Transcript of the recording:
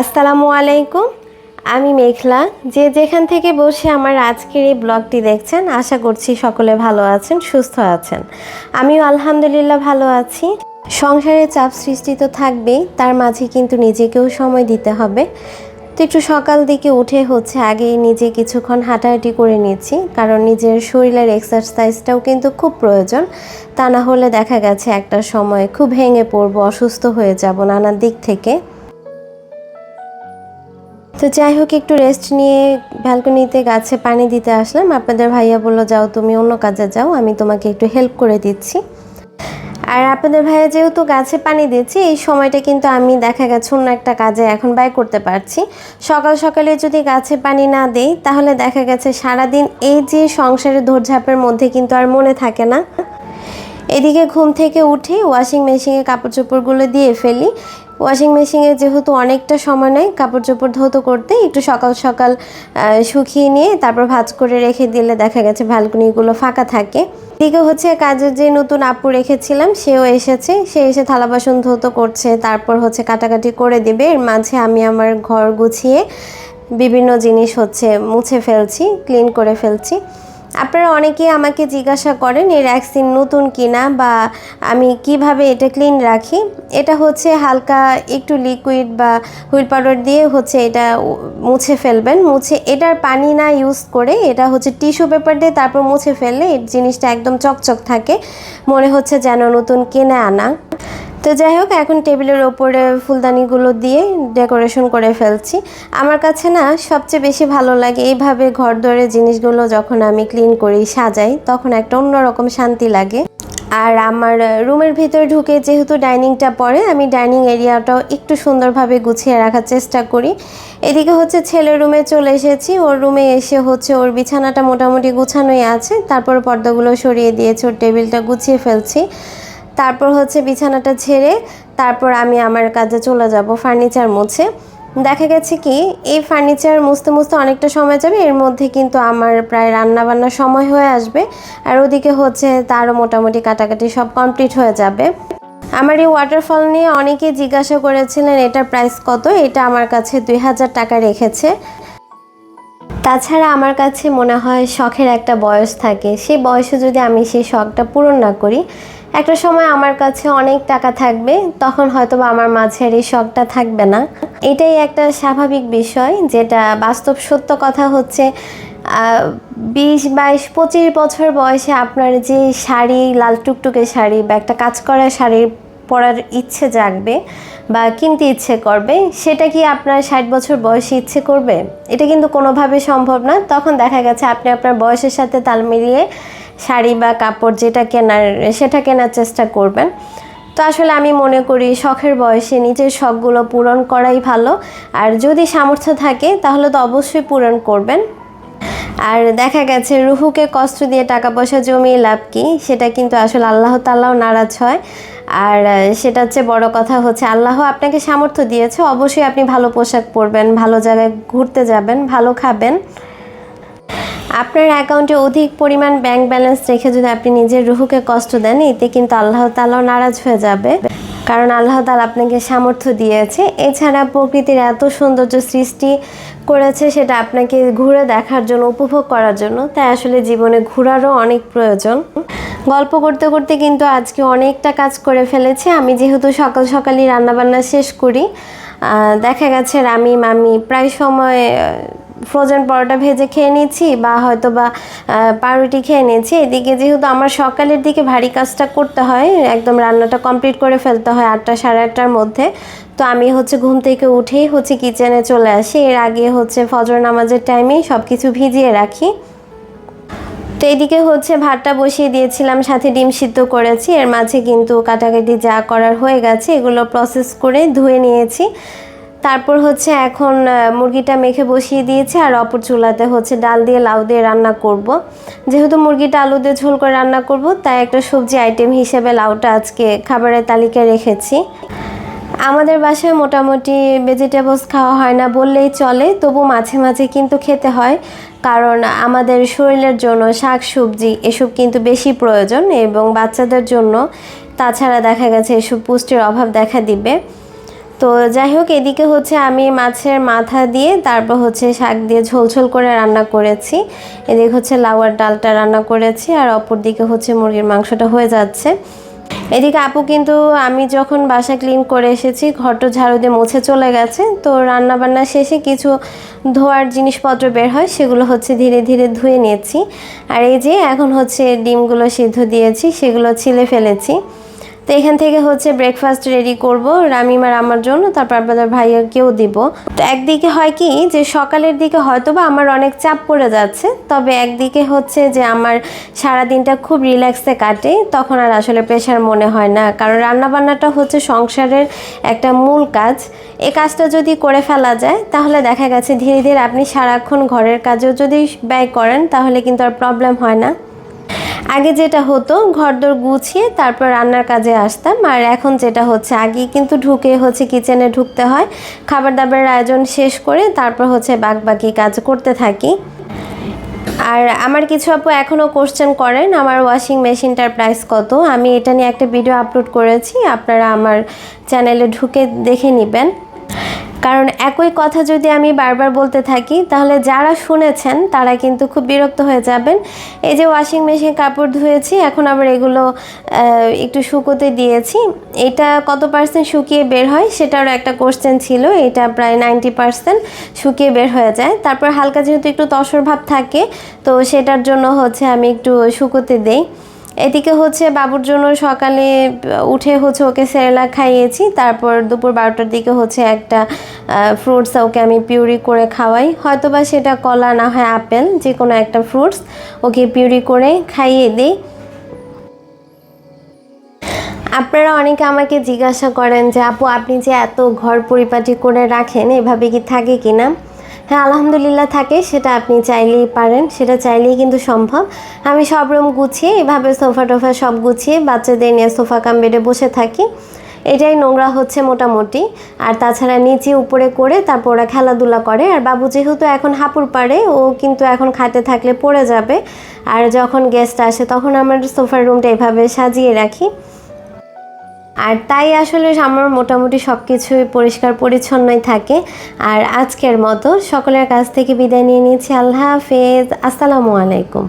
আসসালামু আলাইকুম। আমি মেঘলা। যে যেখান থেকে বসে আমার আজকের এই ব্লগটি দেখছেন, আশা করছি সকলে ভালো আছেন, সুস্থ আছেন। আমিও আলহামদুলিল্লাহ ভালো আছি। সংসারে চাপ সৃষ্টি তো থাকবেই, তার মাঝে কিন্তু নিজেকেও সময় দিতে হবে। তো একটু সকাল দিকে উঠে হচ্ছে, আগে নিজে কিছুক্ষণ হাঁটাহাঁটি করে নিচ্ছি, কারণ নিজের শরীরের এক্সারসাইজটাও কিন্তু খুব প্রয়োজন। তা না হলে দেখা গেছে একটা সময় খুব ভেঙে পড়ব, অসুস্থ হয়ে যাব নানান দিক থেকে। তো যাই হোক, একটু রেস্ট নিয়ে ব্যালকনিতে গাছে পানি দিতে আসলাম। আপনাদের ভাইয়া বলল, যাও তুমি অন্য কাজে যাও, আমি তোমাকে একটু হেল্প করে দিচ্ছি। আর আপনাদের ভাইয়া যেহেতু গাছে পানি দিচ্ছি, এই সময়টা কিন্তু আমি দেখা গেছে অন্য একটা কাজে এখন ব্যয় করতে পারছি। সকাল সকালে যদি গাছে পানি না দেই, তাহলে দেখা গেছে সারাদিন এই যে সংসারের দৌড়ঝাঁপের মধ্যে কিন্তু আর মনে থাকে না। এদিকে ঘুম থেকে উঠে ওয়াশিং মেশিনে কাপড় চোপড়গুলো দিয়ে ফেলি। ওয়াশিং মেশিনে যেহেতু অনেকটা সময় নেয় কাপড় চোপড় ধৌত করতে একটু সকাল সকাল শুকিয়ে নিয়ে তারপর ভাঁজ করে রেখে দিলে দেখা গেছে ব্যালকনিগুলো ফাঁকা থাকে। এদিকে হচ্ছে কাজের যে নতুন আপু রেখেছিলাম, সেও এসেছে। সে এসে থালা বাসন ধৌত করছে, তারপর হচ্ছে কাটাকাটি করে দিবে। এর মাঝে আমি আমার ঘর গুছিয়ে বিভিন্ন জিনিস হচ্ছে মুছে ফেলছি ক্লিন করে ফেলছি। আপনারা অনেকেই আমাকে জিজ্ঞাসা করেন, এই ভ্যাকসিন নতুন কিনা বা আমি কীভাবে এটা ক্লিন রাখি? এটা হচ্ছে হালকা একটু লিকুইড বা হুইল পাউডার দিয়ে হচ্ছে এটা মুছে ফেলবেন। মুছে, এটার পানি না ইউজ করে এটা হচ্ছে টিস্যু পেপার দিয়ে তারপর মুছে ফেললে জিনিসটা একদম চকচক থাকে। মনে হচ্ছে যেন নতুন কিনে আনা। তো যাই হোক, এখন টেবিলের ওপরে ফুলদানিগুলো দিয়ে ডেকোরেশন করে ফেলছি। আমার কাছে না সবচেয়ে বেশি ভালো লাগে এইভাবে ঘর দরে জিনিসগুলো যখন আমি ক্লিন করি, সাজাই, তখন একটা অন্যরকম শান্তি লাগে। আর আমার রুমের ভিতরে ঢুকে যেহেতু ডাইনিংটা পড়ে আমি ডাইনিং এরিয়াটাও একটু সুন্দরভাবে গুছিয়ে রাখার চেষ্টা করি। এদিকে হচ্ছে ছেলের রুমে চলে এসেছি, ওর রুমে এসে হচ্ছে ওর বিছানাটা মোটামুটি গুছানোই আছে। তারপর পর্দাগুলো সরিয়ে দিয়েছে, ওর টেবিলটা গুছিয়ে ফেলছি। তারপর হচ্ছে বিছানাটা ছেড়ে তারপর আমি আমার কাজে চলে যাব ফার্নিচার মুছে। দেখা গেছে কি, এই ফার্নিচার মুছতে মুছতে অনেকটা সময় যাবে, এর মধ্যে কিন্তু আমার প্রায় রান্না বান্নার সময় হয়ে আসবে। আর ওদিকে হচ্ছে তারও মোটামুটি কাটাকাটি সব কমপ্লিট হয়ে যাবে। আমার এই ওয়াটারফল নিয়ে অনেকেই জিজ্ঞাসা করেছিলেন এটার প্রাইস কত? এটা আমার কাছে দুই হাজার টাকা রেখেছে। তাছাড়া আমার কাছে মনে হয় শখের একটা বয়স থাকে। সেই বয়সে যদি আমি সেই শখটা পূরণ না করি একটা সময় আমার কাছে অনেক টাকা থাকবে, তখন হয়তো বা আমার মাঝের এই শখটা থাকবে না। এটাই একটা স্বাভাবিক বিষয়, যেটা বাস্তব সত্য কথা হচ্ছে বিশ, বাইশ, পঁচিশ বছর বয়সে আপনার যে শাড়ি, লাল টুকটুকে শাড়ি বা একটা কাজ করা শাড়ির পরার ইচ্ছে জাগবে বা কিনতে ইচ্ছে করবে, সেটা কি আপনার ষাট বছর বয়সে ইচ্ছে করবে? এটা কিন্তু কোনোভাবে সম্ভব না। তখন দেখা গেছে আপনি আপনার বয়সের সাথে তাল মিলিয়ে শাড়ি বা কাপড় যেটা কেনার, সেটা কেনার চেষ্টা করবেন। তো আসলে আমি মনে করি শখের বয়সে নিজের শখগুলো পূরণ করাই ভালো। আর যদি সামর্থ্য থাকে, তাহলে তো অবশ্যই পূরণ করবেন। আর দেখা গেছে, রুহুকে কষ্ট দিয়ে টাকা পয়সা জমিয়ে লাভ কি? সেটা কিন্তু আসলে আল্লাহ তাল্লাহ নারাজ হয়। আর সেটা হচ্ছে বড় কথা হচ্ছে, আল্লাহ আপনাকে সামর্থ্য দিয়েছে। অবশ্যই আপনি ভালো পোশাক পরবেন, ভালো জায়গায় ঘুরতে যাবেন, ভালো খাবেন। আপনার অ্যাকাউন্টে অধিক পরিমাণ ব্যাংক ব্যালেন্স রেখে যদি আপনি নিজের রুহুকে কষ্ট দেন, এতে কিন্তু আল্লাহ তালাও নারাজ হয়ে যাবে। কারণ আল্লাহ তালা আপনাকে সামর্থ্য দিয়েছে। এছাড়া প্রকৃতির এত সৌন্দর্য সৃষ্টি করেছে, সেটা আপনাকে ঘুরে দেখার জন্য, উপভোগ করার জন্য। তাই আসলে জীবনে ঘোরারও অনেক প্রয়োজন। গল্প করতে করতে কিন্তু আজকে অনেকটা কাজ করে ফেলেছি। আমি যেহেতু সকাল সকালই রান্নাবান্না শেষ করি দেখা গেছে রামি মামি প্রায় সময় ফ্রোজেন পরোটা ভেজে খেয়ে নিয়েছি বা হয়তো বা পাউরুটি খেয়ে নিয়েছি। এদিকে যেহেতু আমার সকালের দিকে ভারী কাজটা করতে হয়, একদম রান্নাটা কমপ্লিট করে ফেলতে হয় আটটা সাড়ে আটটার মধ্যে। তো আমি হচ্ছে ঘুম থেকে উঠেই হচ্ছে কিচেনে চলে আসি। এর আগে হচ্ছে ফজর নামাজের টাইমেই সব কিছু ভিজিয়ে রাখি। তো এদিকে হচ্ছে ভাতটা বসিয়ে দিয়েছিলাম, সাথে ডিম সিদ্ধ করেছি। এর মাঝে কিন্তু কাটাকাটি যা করার হয়ে গেছে, এগুলো প্রসেস করে ধুয়ে নিয়েছি। তারপর হচ্ছে এখন মুরগিটা মেখে বসিয়ে দিয়েছি আর অপর চুলাতে হচ্ছে ডাল দিয়ে লাউ দিয়ে রান্না করব। যেহেতু মুরগিটা আলু দিয়ে ঝোল করে রান্না করব, তাই একটা সবজি আইটেম হিসেবে লাউটা আজকে খাবারের তালিকায় রেখেছি। আমাদের বাসায় মোটামুটি ভেজিটেবলস খাওয়া হয় না বললেই চলে, তবু মাঝে মাঝে কিন্তু খেতে হয়। কারণ আমাদের শরীরের জন্য শাক সবজি এসব কিন্তু বেশি প্রয়োজন এবং বাচ্চাদের জন্য, তাছাড়া দেখা গেছে এসব পুষ্টির অভাব দেখা দিবে। তো যাই হোক, এদিকে হচ্ছে আমি মাছের মাথা দিয়ে, তারপর হচ্ছে শাক দিয়ে ঝোল ঝোল করে রান্না করেছি। এদিকে হচ্ছে লাউয়ার ডালটা রান্না করেছি, আর অপর দিকে হচ্ছে মুরগির মাংসটা হয়ে যাচ্ছে। এদিকে আপু কিন্তু আমি যখন বাসা ক্লিন করে এসেছি ঘরটা ঝাড়ু দিয়ে মুছে চলে গেছে। তো রান্না বান্না শেষে কিছু ধোয়ার জিনিসপত্র বের হয়, সেগুলো হচ্ছে ধীরে ধীরে ধুয়ে নিয়েছি। আর এই যে এখন হচ্ছে ডিমগুলো সিদ্ধ দিয়েছি, সেগুলো ছিলে ফেলেছি। তো এখান থেকে হচ্ছে ব্রেকফাস্ট রেডি করব রামিমার আমার জন্য, তারপর আপনাদের ভাইয়াকেও দিব। তো একদিকে হয় কি যে সকালের দিকে হয়তো বা আমার অনেক চাপ পড়ে যাচ্ছে, তবে একদিকে হচ্ছে যে আমার সারা দিনটা খুব রিল্যাক্সে কাটে, তখন আর আসলে প্রেশার মনে হয় না। কারণ রান্নাবান্নাটা হচ্ছে সংসারের একটা মূল কাজ। এ কাজটা যদি করে ফেলা যায়, তাহলে দেখা গেছে ধীরে ধীরে আপনি সারাক্ষণ ঘরের কাজেও যদি ব্যয় করেন, তাহলে কিন্তু আর প্রবলেম হয় না। আগে যেটা হতো, ঘরদোর গুছিয়ে তারপর রান্নার কাজে আসতাম। আর এখন যেটা হচ্ছে, আগে কিন্তু ঢুকে হচ্ছে কিচেনে ঢুকতে হয়। খাবার দাবারের আয়োজন শেষ করে তারপর হচ্ছে বাক কাজ করতে থাকি। আর আমার কিছু আপু এখনও কোশ্চেন করেন, আমার ওয়াশিং মেশিনটার প্রাইস কত? আমি এটা নিয়ে একটা ভিডিও আপলোড করেছি, আপনারা আমার চ্যানেলে ঢুকে দেখে নেবেন। কারণ একই কথা যদি আমি বারবার বলতে থাকি, তাহলে যারা শুনেছেন, তারা কিন্তু খুব বিরক্ত হয়ে যাবেন। এই যে ওয়াশিং মেশিন কাপড় ধুয়েছি, এখন আবার এগুলো একটু শুকোতে দিয়েছি। এটা কত পার্সেন্ট শুকিয়ে বের হয় সেটারও একটা কোশ্চেন ছিল, এটা প্রায় নাইনটি পার্সেন্ট শুকিয়ে বের হয়ে যায়। তারপর হালকা যেহেতু একটু তসর ভাব থাকে, তো সেটার জন্য হচ্ছে আমি একটু শুকোতে দেই। এদিকে হচ্ছে বাবুর জন্য সকালে উঠে হচ্ছে ওকে সেরেলা খাইয়েছি। তারপর দুপুর বারোটার দিকে হচ্ছে একটা ফ্রুটস ওকে আমি পিউরি করে খাওয়াই। হয়তো বা সেটা কলা না হয় আপেল যে কোনো একটা ফ্রুটস ওকে পিউরি করে খাইয়ে দিই। আপনারা অনেকে আমাকে জিজ্ঞাসা করেন যে, আপু, আপনি যে এত ঘর পরিপাটি করে রাখেন, এভাবে কি থাকে কি না হ্যাঁ আলহামদুলিল্লাহ থাকে, সেটা আপনি চাইলেই পারেন, সেটা চাইলেই কিন্তু সম্ভব। আমি সব রুম গুছিয়ে, এভাবে সোফা টোফা সব গুছিয়ে বাচ্চাদের নিয়ে সোফা কাম বেডে বসে থাকি। এটাই নোংরা হচ্ছে মোটামুটি। আর তাছাড়া নিচে উপরে করে তারপর ওরা খেলাধুলা করে। আর বাবু যেহেতু এখন হাঁপুর পারে ও কিন্তু এখন খাটে থাকলে পড়ে যাবে। আর যখন গেস্ট আসে, তখন আমার সোফার রুমটা এভাবে সাজিয়ে রাখি। আর তাই আসলে আমার মোটামুটি সব কিছুই পরিষ্কার পরিচ্ছন্নই থাকে। আর আজকের মতো সকলের কাছ থেকে বিদায় নিয়ে নিচ্ছি আল্লাহ হাফেজ। আসসালামু আলাইকুম।